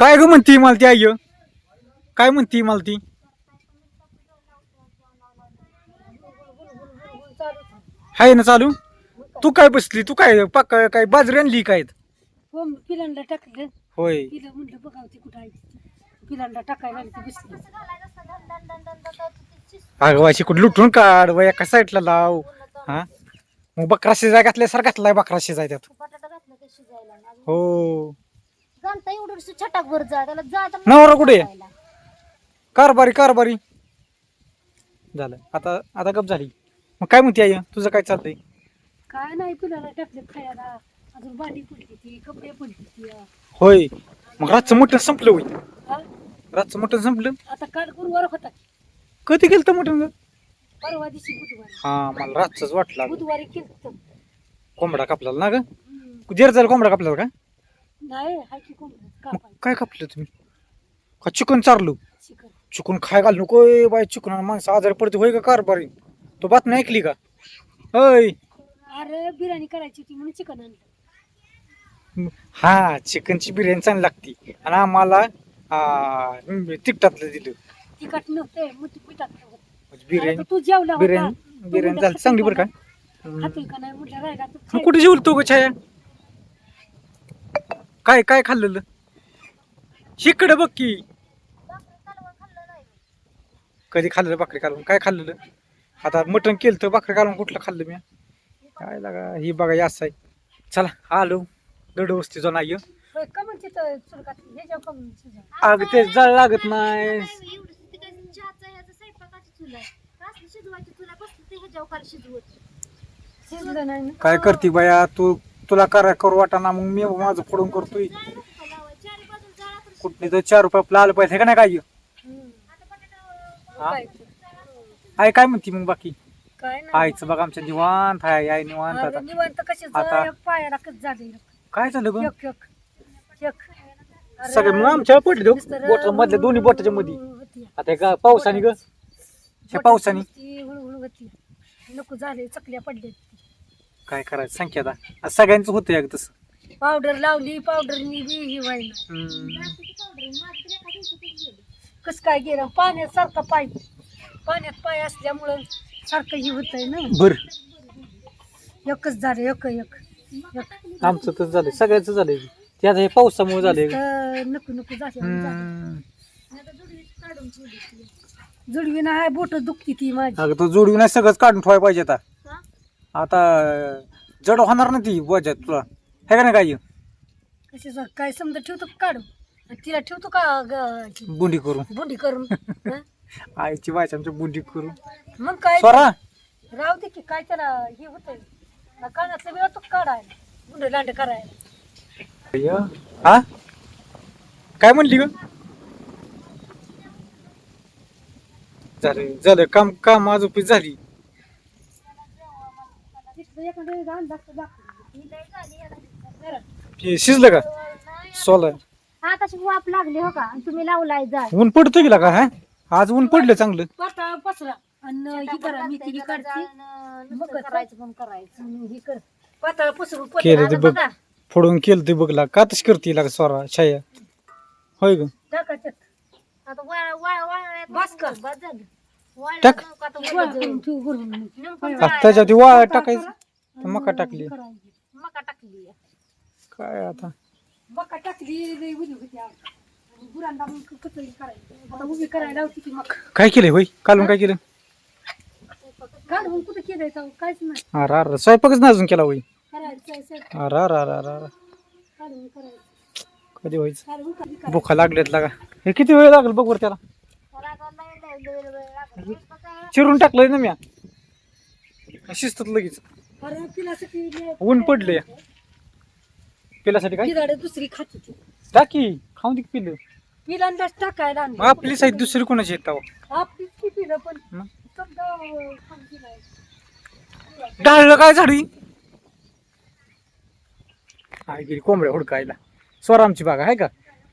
काय ग म्हणती मला ती आई? काय म्हणती मला ती? आहे ना चालू? तू काय बसली? तू काय पाक काय बाजरी आणली काय? हो पिलांना टाकलं. होय. पिलं बघावं ती कुठं आहे पिलांना टाकायला आली ती बसली. अगं वाशी कुठं लुटून काढ वय एका साईडला लाव. हा? मग बकरा शिजाय घातल्या घातलाय बकरा शिजाय त्यात बटाटा घातला की शिजायला? आणि हो. एवढं छटाक भर जा त्याला नवरा कुठे? आहे? कारभारी कारभारी. झालं. आता आता गप झाली. मग काय म्हणते आई? तुझं काय चाललंय काय नाही पिलांना टाकलं खायला. अजून भांडी पडली ती कपडे पडली ती. होय. मग रातचं मटण संपलं होय. हा? रातचं मटण संपलं? आता काल गुरुवार होता. कधी गेलं तर मटण परवा दिवशी बुधवारी. हा मला रातच वाटला बुधवारी केलं कोंबडा कापला ना ग? जेर जायला कोंबडा कापला का? नाही हाय की कोण मग कापाय काय कापलं तुम्ही? का चिकन चारलो? चिकन. चिकन खाय घाल. नको ए बाय चिकन माणसं आजारी पडते. होय का कारभारी? तो बातमी ऐकली का? होय. अरे बिर्याणी करायची होती म्हणून चिकन आणलं. हा चिकनची बिर्याणी चांगली लागती. आणि आम्हाला आ, तिकटातलं दिलं. तिखट नव्हते मग तू. म्हणजे अरे बिर्याणी तू जेवला होता. बिर्याणी बिर्याणी झाली चांगली बरं का? खातोय का नाही? म्हटलं राहिला तर मग खाय. कुठे जेवल तो ग छाया? काय काय खाल्लेलं? शिकडे बघ की. कधी खाल्लेलं भाकरी कालवून? काय खाल्लेलं? आता मटण केलं तर भाकरी कालवून कुठलं खाल्लं मी? काय लागा ही बघा या असं आहे. चला आलो. गड वस्ती जो नाही? हे? अग ते जळ लागत नाही. काय करते बाया? तू तुला करा करू वाटाना मग मी माझं फोडून करतोय. जाळा तर कुठली तर चार रुपये आपलं आलं पाहिजे का नाही काय. हा? आई काय म्हणती मग बाकी? काय नाही. आईचं बघा आमच्या निवांत आहे आई निवांत आता. निवांत कशी आता- एक पायाला कच झाले काय झालं ग? एक एक एक. अरे, सगळे मग आमच्या पडले नुसतं बोट मधल्या दोन्ही बोटाच्या मध्ये होती. आता का पावसाने ग? पावसाने? नुसती हळूहळू होती. नको झाले चकल्या पडले काय करायचं? सांगते आता. आज सगळ्यांचं होतं एक तसं. पावडर लावली पावडरनी बी ही व्हायला. हम्म. कस काय गेलं? पाण्यात सारखा पाय पाण्यात पाय असल्यामुळं सारखं ही होत आहे ना. बर. एकच झालं एक एक एक. आमचं तर झालंय सगळ्याच झालंय ते आता हे पावसामुळे झालंय नुसतं नको नको झालं हम्म. जुडवी ना बोट दुखती ती माझी. अगं तो जोडवी नाही सगळंच काढून ठेवायला पाहिजे आता. आता जड होणार ना ती बोजात तुला. हे का नाही काय? कशी काय समजा ठेवतो का काढू आणि तिला ठेवतो का ग- बुंडी करून? बुंडी करून? हं? आईची बायची आमच्या बुंडी करून. मग काय? स्वरा राहू दे की काय त्याला हे होतंय. कानातलं वेळ तो काढायला बुंडे लांडे करायला. अय्या. हा? काय म्हणली ग? झालं झालं काम काम आज ऑफिस झाली. हे शिजलं का? सोला आताशी वाप लागली हो का? आणि तुम्ही लावलाय जा. ऊन पडतं गेला का हा? आज ऊन पडलं चांगलं. पातळ पसरा. आणि ही करा मी तिने काढते. मग करायचं पण करायचं. आणि ही कर. पातळ पसरून पसरून. केलं ते आता बघ. फोडून केलं ते बघला का तशी करते लागा स्वरा छाया? होय ग. टाका त्यात. आता वळ वळ वळ बस का? बस झालं. वळलं टाक. आता वाळ टाकायचं. तर मका टाकली. मका टाकली. काय आता? मका टाकली लई उभी होती आज. आणि गुरांना मग कचोरी करायची. आता उभी करायला होती की मग काय केलंय होय? कालून काय केलं? काढून कुठं केलंय जाऊ काहीच नाही. अरे अरे स्वयंपाकच नाही अजून केला सर. अरे अरे अरे अरे अरे. काढून करायचं. कधी व्हायचं. भुका लागल्यात लागा. हे किती वेळ लागेल बघ बरं त्याला? चिरून टाकलंय ना म्या. शिजतात लगेच. अरे पिलासाठी ऊन पडलंय पिल्यासाठी काय? दुसरी खात होती. टाकी खाऊन दे पिलं. पिलांनाच टाकायला आणलं. आपली साईड दुसरी कोणाची येत आपलीच की पिलं पण मग? समजा अं, खाऊन पिलाय. डाळलं काय झाडी? काय गेली कोंबड्या हुडकायला. स्वरामची बागा आहे का?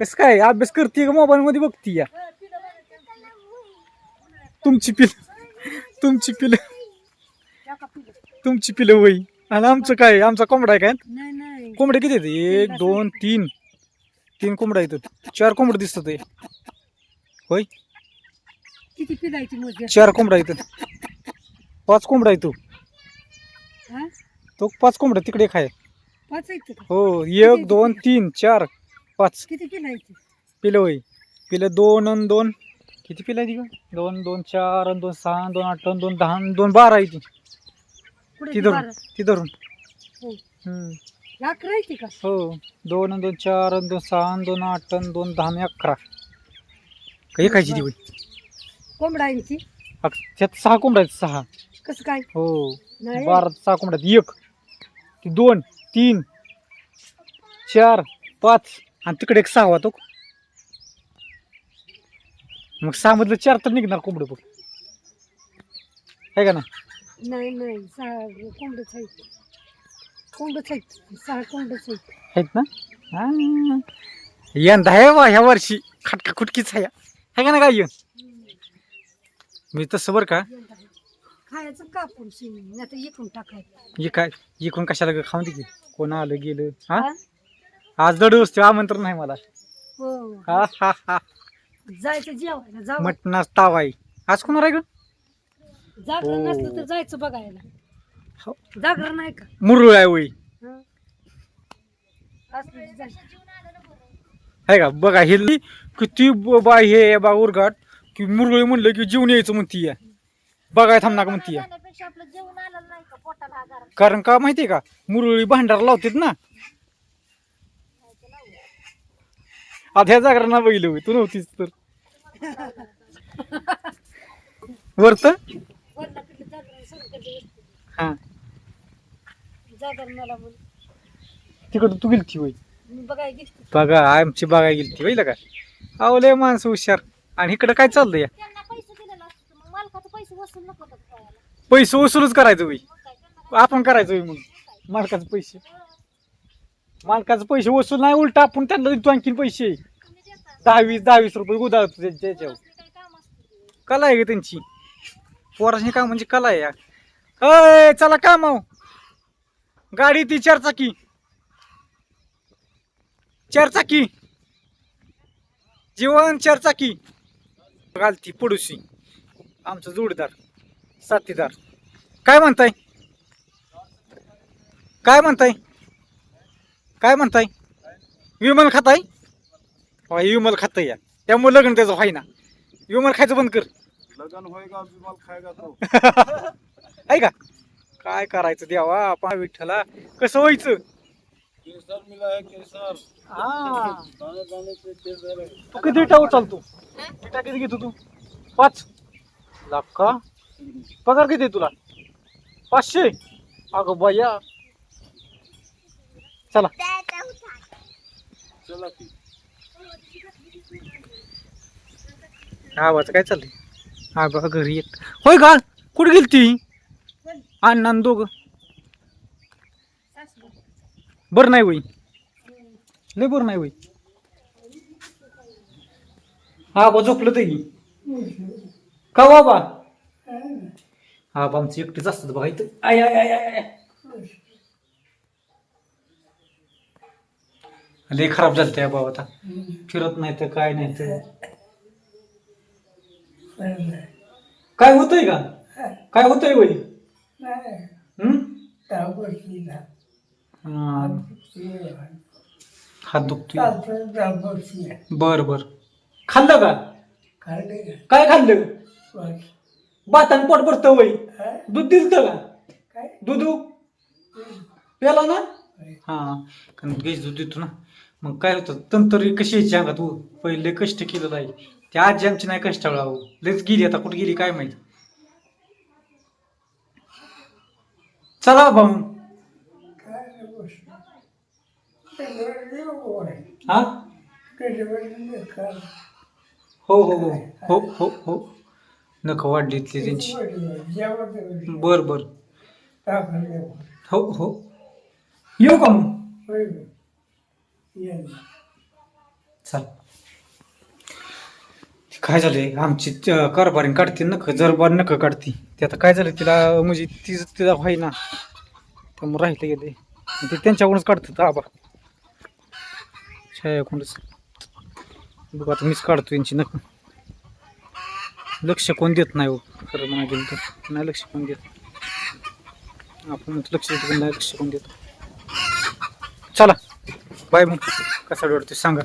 कसं काय? अभ्यास करते का मोबाईल मध्ये बघती या? तुमची पिल. तुमची पिलं. पिलं. तुमची पिलं वही. आणि आमचं काय आमचा कोंबडा आहे काय? नाही नाही. कोंबडे किती आहेत एक दोन तीन. तीन कोंबड्या इथं चार कोंबड दिसत आहे होय? किती पिलायची मजा चार कोंबड्या इथं पाच कोंबड्या इथं हा? तो पाच कोंबड्या तिकडे आहे पाच आहेत का हो एक दोन तीन चार पाच. किती पिलायची पिलं होय पिलं दोन अन दोन. किती पिलं आहे ती दोन दोन चार अन दोन सहा अन दोन आठ अन दोन दहा अन दोन बारा आहे ती. पुढे ती धरून बारा. ती धरून. हो. हम्म. अकरा येते का? हो. दोन अन दोन चार अन दोन सहा अन दोन आठ अन दोन दहा आणि अकरा. काही खायची ती होय कोंबडा आहे ती. अक- त्यात सहा कोंबड्या आहेत सहा. कसं काय? हो. नाही. बारा सहा कोंबड्या आहेत. एक ती दोन तीन चार पाच. आणि तिकडे एक सहा तो. मग सहा मधलं चार तर निघणार कोंबडं बघ. आहे का ना नाही नाही सहा कोंबडच आहेत. कोंबडच आहेत सहा कोंबडच आहेत. आहेत ना? हा. यंदा आहे बा ह्या वर्षी. खटका खुटकीच आहे. आहे का ना काय मी तसं बरं का? यंदा आहे. खायचं कापून शिनी नाही तर इकून टाकायचं. हे काय? इकडून कशाला ग? खाऊन दे की. कोण आलं गेलं? हा? हा? आज दड असते आमंत्रण नाही मला. हो. हा हा हा. जायचं जेवायला जाऊ. मटणाच ताव आहे. आज कोणावर आहे ग जागरण हो. नसलं तर जायचं बघायला. हो. जागरण आहे का? मुरळ आहे वय हं? असलं तर जायचं. आहे का? बघा हे लई किती ब- बा हे बा उरघाट की मुरळी म्हणलं की जीवन यायचं म्हणती या. बघाय थांबणार म्हणती या. जाण्यापेक्षा आपलं जेवण आलं नाही का पोटाला आजार कारण का माहितीये का? मुरळी भांडार लावतात ना. आता ह्या जागरणा बघितलं होय, तू नव्हतीस तर. वरत वरनं पिठलं जागरण सगळं कधी हा. तिकडं तू गेलती होय? मी गेली बघा आमची बघाय गेलती होईल का अहो लय माणसं हुशार. आणि इकडं काय चाललंय? या त्यांना पैसे दिलेला असतो मग मालकाचं पैसे वसूल नको का करायला पैसे वसूलच करायचं होय. मग काय त्यांना आपण करायचं होय मग मालकाचे पैसे. मालकाचे पैसे वसूल नाही उलट आपण त्यांना देतो आणखीन पैसे. तुम्ही देता. दहा वीस दहा वीस रुपये उधार त्याच्यावर. असले काही काम असतं कला आहे का त्यांची. पोराची काय म्हणजे कला आहे या अय चला काम गाडी ती चार चाकी चार चाकी जीवन चार चाकी घालती पडोशी आमचं जोडीदार साथीदार. काय म्हणताय? काय म्हणताय? काय म्हणताय? विमल खाताय? होय, विमल खाताय या. त्यामुळे लग्न त्याचं व्हाय ना विमल खायचं बंद कर. लगन होएगा विमल खाएगा तो? आहे का? काय करायचं देवा? पा विठ्ठला कसं व्हायचं? केसर मिला है केसर. हा. दाने दाने पे केसर है तू किती विटा उचलतो विटा किती घेतो तू? पाच. लाख का पगार किती आहे तुला? पाचशे. अगं बया. चला. चला की. आवाज काय चाललंय? हा बघा घरी येत होय का कुठे गेली ती अण्णा आणि दोघं. बरं नाही होई. लय बरं नाही होई. हा बा झोपलं तरी. का हो, बाबा हा बा आमची एकटीच असतात बघा इथं. आय आय आय आय आय. लय खराब झालं त्या बाबा आता. फिरत नाही तर काय नाही तर. काय होतंय का? काय होतंय वय हात दुखतोय. बर बर. खाल्लं का? काय खाल्लं? बातान पोट भरतं वय. दूध दिलतं का? दूध प्याला ना? हा. कारण गेज दूध देतो ना. मग काय होतं? तंतरी कशी यायची अंगात हो पहिले कष्ट केलेलं आहे त्या आजी आमची नाही कष्टाळा हो लयच गेली आता कुठे गेली काय माहीत? चला पाहून हा? हो हो हो हो हो हो. नख वाढली त्यांची. बर बर. हो हो. येऊ का मग? चल. काय झालंय? आमची त- कारभारी काढते नख जरबार नख काढते. ते आता काय झालं तिला म्हणजे ती तिला व्हायना त्यामुळे राहिलं गेले ते त्यांच्याकडूनच काढतात आबा छायाकडूनच बघ आता मीच काढतो यांची नक्की लक्ष कोण देत नाही हो, खरं म्हणा गेलं तर. नाही लक्ष कोण देत. आपण लक्ष देतो पण नाही लक्ष कोण देत. चला बाय मग. कसा डोळतो सांगा.